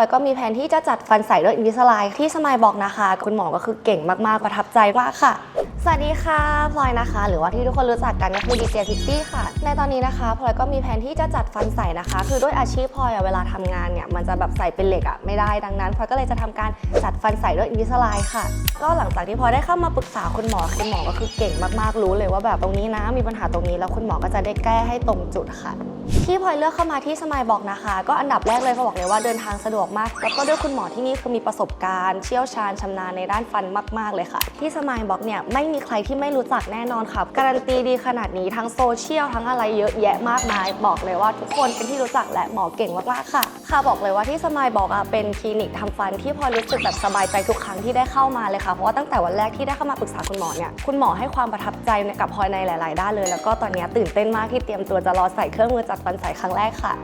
แล้วก็มีแผนที่จะจัดฟันใสด้วยอินวิสไลที่สมายบอกนะคะ คุณหมอก็คือเก่งมากๆประทับใจมากค่ะ สวัสดีค่ะพลอยนะคะ หรือว่าที่ทุกคนรู้จักกันก็คือดีเจพิกซี่ค่ะ ในตอนนี้นะคะพลอยก็มีแผนที่จะจัดฟันใสนะคะ คือด้วยอาชีพพลอยเวลาทำงานเนี่ยมันจะแบบใส่เป็นเหล็กอะไม่ได้ดังนั้นพลอยก็เลยจะทำการจัดฟันใสด้วยอินวิสไลค่ะ ก็หลังจากที่พลอยได้เข้ามาปรึกษาคุณหมอคุณหมอก็คือเก่งมากๆรู้เลยว่าแบบตรงนี้นะมีปัญหาตรงนี้แล้วคุณหมอก็จะได้แก้ให้ตรงจุดค่ะที่พลอยเลือกเข้ามาที่สมายบอกนะคะ ก็อันดับแรกเลยเขาบอกเลยว่าเดินทางสะดวกมาก แล้วก็ด้วยคุณหมอที่นี่คือมีประสบการณ์เชี่ยวชาญชำนาญในด้านฟันมาก ๆเลยค่ะ ที่สมายบอกเนี่ยไม่มีใครที่ไม่รู้จักแน่นอนค่ะ การันตีดีขนาดนี้ทั้งโซเชียลทั้งอะไรเยอะแยะมากมาย บอกเลยว่าทุกคนเป็นที่รู้จักและหมอเก่งมากๆค่ะ ค่ะบอกเลยว่าที่สมายบอกอะเป็นคลินิกทำฟันที่พอรู้สึกแบบสบายใจทุกครั้งที่ได้เข้ามาเลยค่ะ เพราะว่าตั้งแต่วันแรกที่ได้เข้ามาปรึกษาคุณหมอเนี่ยคุณหมอให้ความประทับใจกับพลอยในหลาย ๆ ด้านเลย แล้วก็ตอนนี้ตื่นเต้นมากที่เตรียมตัวจะรอใส่เครื่องมือจัดฟันใสครั้งแรกค่ะ